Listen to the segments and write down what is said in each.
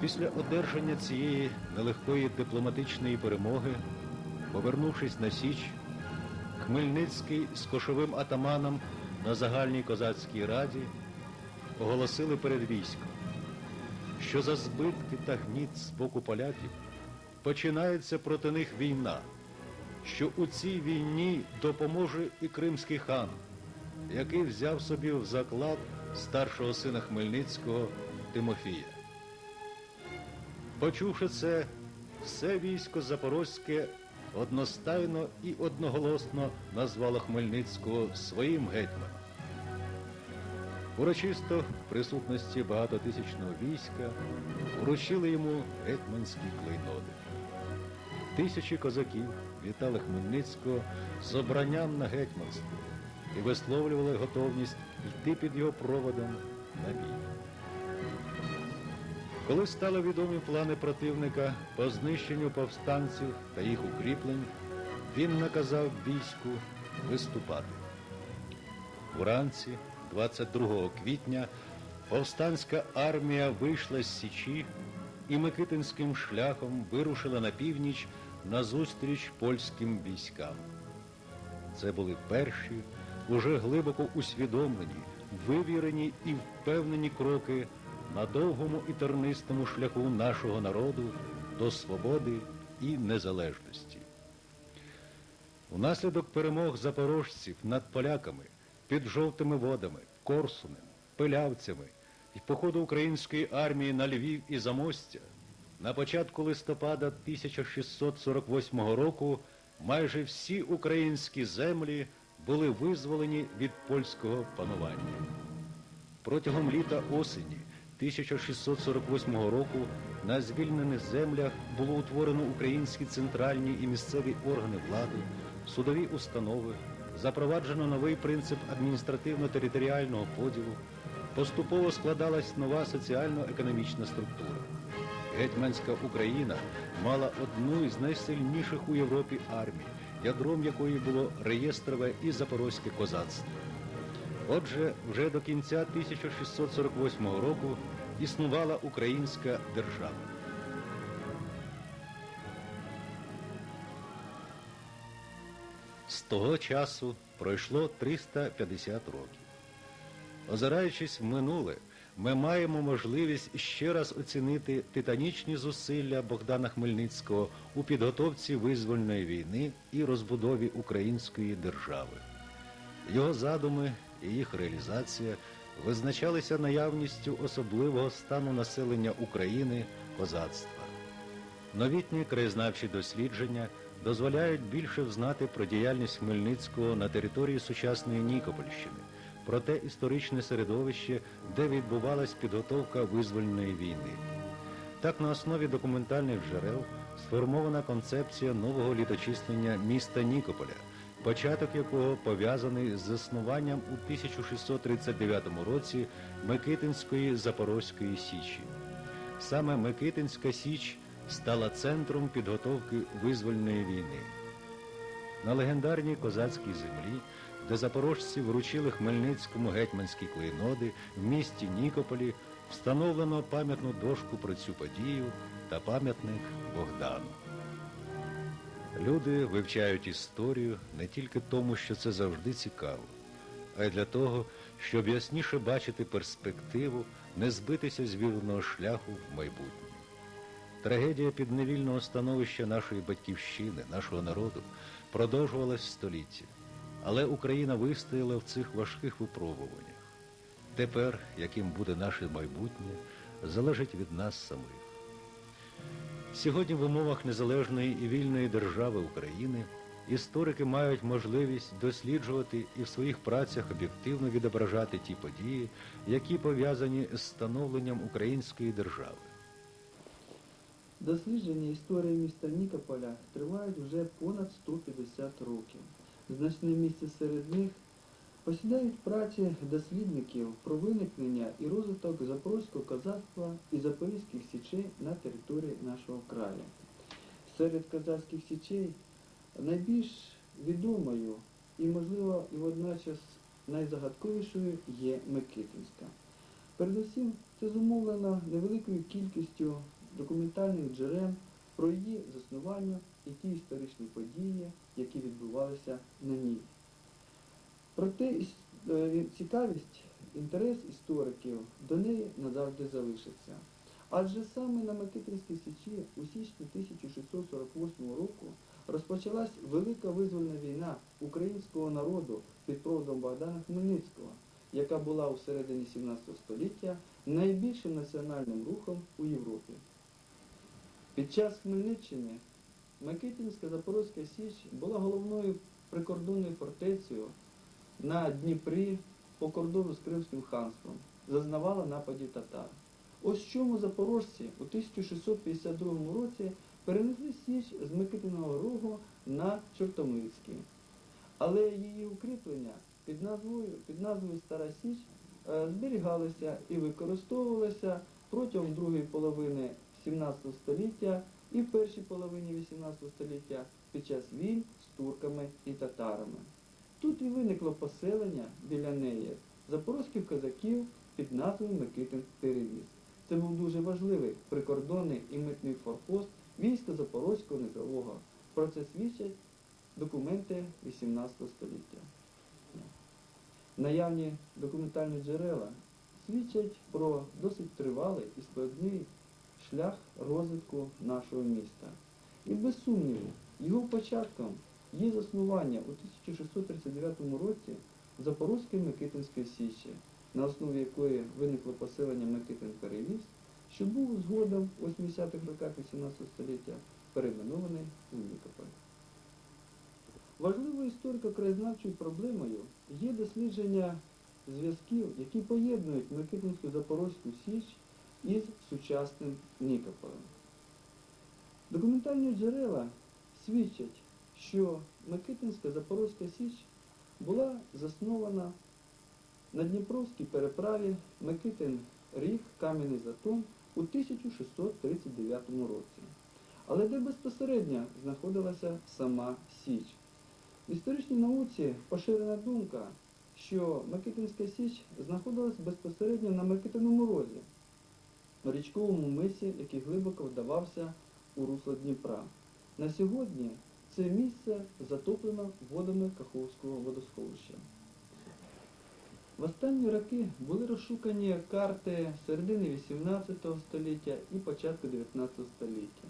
Після одержання цієї нелегкої дипломатичної перемоги, повернувшись на Січ, Хмельницький з кошовим атаманом на загальній козацькій раді оголосили перед військом, що за збитки та гніт з боку поляків починається проти них війна, що у цій війні допоможе і кримський хан, який взяв собі в заклад старшого сина Хмельницького Тимофія. Почувши це, все військо Запорозьке одностайно і одноголосно назвало Хмельницького своїм гетьманом. Урочисто в присутності багатотисячного війська вручили йому гетьманські клейноди. Тисячі козаків вітали Хмельницького з обранням на гетьманство і висловлювали готовність йти під його проводом на бій. Коли стали відомі плани противника по знищенню повстанців та їх укріплень, він наказав війську виступати. Уранці, 22 квітня, повстанська армія вийшла з Січі і Микитинським шляхом вирушила на північ назустріч польським військам. Це були перші, уже глибоко усвідомлені, вивірені і впевнені кроки на довгому і тернистому шляху нашого народу до свободи і незалежності. Унаслідок перемог запорожців над поляками під жовтими водами, Корсунем, Пилявцями і походу української армії на Львів і Замостя на початку листопада 1648 року майже всі українські землі були визволені від польського панування. Протягом літа осені 1648 року на звільнених землях було утворено українські центральні і місцеві органи влади, судові установи, запроваджено новий принцип адміністративно-територіального поділу, поступово складалась нова соціально-економічна структура. Гетьманська Україна мала одну із найсильніших у Європі армій, ядром якої було реєстрове і запорозьке козацтво. Отже, вже до кінця 1648 року існувала українська держава. З того часу пройшло 350 років. Озираючись в минуле, ми маємо можливість ще раз оцінити титанічні зусилля Богдана Хмельницького у підготовці визвольної війни і розбудові української держави. Його задуми і їх реалізація визначалися наявністю особливого стану населення України козацтва. Новітні краєзнавчі дослідження дозволяють більше взнати про діяльність Хмельницького на території сучасної Нікопольщини, про те історичне середовище, де відбувалась підготовка визвольної війни. Так, на основі документальних джерел сформована концепція нового літочислення міста Нікополя, початок якого пов'язаний з заснуванням у 1639 році Микитинської Запорозької Січі. Саме Микитинська Січ стала центром підготовки визвольної війни. На легендарній козацькій землі, де запорожці вручили Хмельницькому гетьманські клейноди в місті Нікополі, встановлено пам'ятну дошку про цю подію та пам'ятник Богдану. Люди вивчають історію не тільки тому, що це завжди цікаво, а й для того, щоб ясніше бачити перспективу, не збитися з вірного шляху в майбутнє. Трагедія підневільного становища нашої батьківщини, нашого народу, продовжувалась століття. Але Україна вистояла в цих важких випробуваннях. Тепер, яким буде наше майбутнє, залежить від нас самих. Сьогодні в умовах незалежної і вільної держави України історики мають можливість досліджувати і в своїх працях об'єктивно відображати ті події, які пов'язані з становленням української держави. Дослідження історії міста Нікополя тривають вже понад 150 років. Значне місце серед них посідають праці дослідників про виникнення і розвиток запорозького козацтва і запорізьких січей на території нашого краю. Серед козацьких січей найбільш відомою і, можливо, і водночас найзагадковішою є Микитинська. Передусім, Це зумовлено невеликою кількістю документальних джерел про її заснування і ті історичні події, які відбувалися на ній. Проте е, цікавість, інтерес істориків до неї назавжди залишиться. Адже саме на Микитинській Січі у січні 1648 року розпочалась велика визвольна війна українського народу під проводом Богдана Хмельницького, яка була у середині 17 століття найбільшим національним рухом у Європі. Під час Хмельниччини Микитинська Запорозька Січ була головною прикордонною фортецею на Дніпрі по кордону з Кримським ханством, зазнавала нападів татар. Ось чому запорожці у 1652 році перенесли Січ з Микитиного Рогу на Чортомлицький. Але її укріплення під назвою, під назвою Стара Січ е, зберігалися і використовувалися протягом другої половини 17 століття і першій половині 18 століття під час війн з турками і татарами. Тут і виникло поселення біля неї запорозьких козаків під назвою Микитин Перевіз. Це був дуже важливий прикордонний і митний форпост війська Запорозького низового. Про це свідчать документи 18 століття. Наявні документальні джерела свідчать про досить тривалий і складний шлях розвитку нашого міста. І без сумніву, його початком є заснування у 1639 році Запорозької Микитинської Січі, на основі якої виникло поселення Микитин Перевіз, що був згодом у 80-х роках 18 століття перейменований у Нікополь. Важливою історико-краєзнавчою проблемою є дослідження зв'язків, які поєднують Микитинську Запорозьку Січ із сучасним Нікополем. Документальні джерела свідчать, що Микитинська Запорозька Січ була заснована на Дніпровській переправі Микитин Ріг Кам'яний Затон у 1639 році, але де безпосередньо знаходилася сама Січ. В історичній науці поширена думка, що Микитинська Січ знаходилась безпосередньо на Микитиному розі, на річковому мисі, який глибоко вдавався у русло Дніпра. На сьогодні це місце затоплено водами Каховського водосховища. В останні роки були розшукані карти середини 18 століття і початку 19 століття.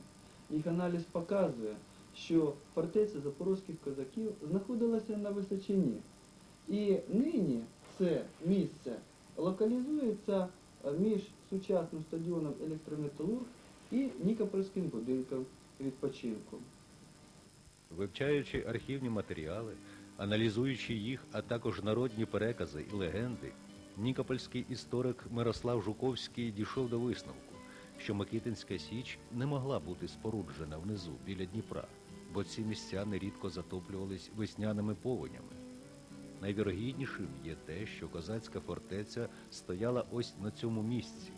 Їх аналіз показує, що фортеця запорозьких козаків знаходилася на Височині. І нині це місце локалізується е, між сучасним стадіоном електрометалург і Нікопольським будинком відпочинку. Вивчаючи архівні матеріали, аналізуючи їх, а також народні перекази і легенди, нікопольський історик Мирослав Жуковський дійшов до висновку, що Микитинська Січ не могла бути споруджена внизу біля Дніпра, бо ці місця нерідко затоплювались весняними повенями. Найвірогіднішим є те, що козацька фортеця стояла ось на цьому місці.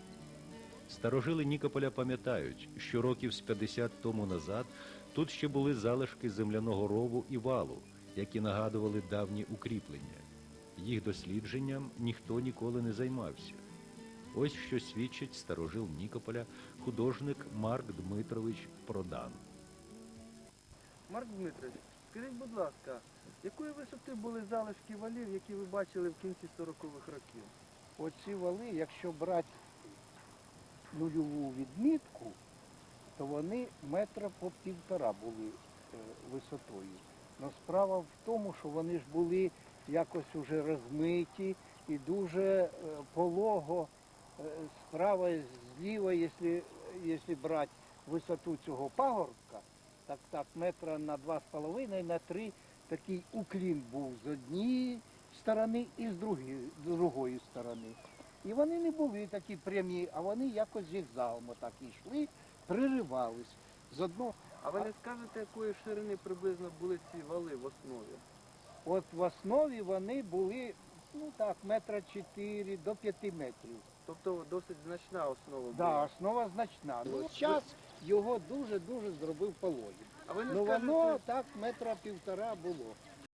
Старожили Нікополя пам'ятають, що років з 50 тому назад тут ще були залишки земляного рову і валу, які нагадували давні укріплення. Їх дослідженням ніхто ніколи не займався. Ось що свідчить старожил Нікополя художник Марк Дмитрович Продан. Марк Дмитрович, скажіть, будь ласка, якої висоти були залишки валів, які ви бачили в кінці 40-х років? Оці вали, якщо брати нульову відмітку, то вони метра по півтора були е, висотою. Но справа в тому, що вони ж були якось уже розмиті і дуже е, полого справа і зліва, якщо, якщо брати висоту цього пагорбка, так так, метра на два з половиною, на три такий уклін був з однієї сторони і з другої, з другої сторони. І вони не були такі прямі, а вони якось зігзагом так йшли, приривались. З одного, А ви не скажете, якої ширини приблизно були ці вали в основі? от в основі вони були, ну так, метра чотири до п'яти метрів. Тобто досить значна основа Да, основа значна. Ну, час його дуже-дуже зробив пологим. А ви не Ну скажете, воно так метра півтора було.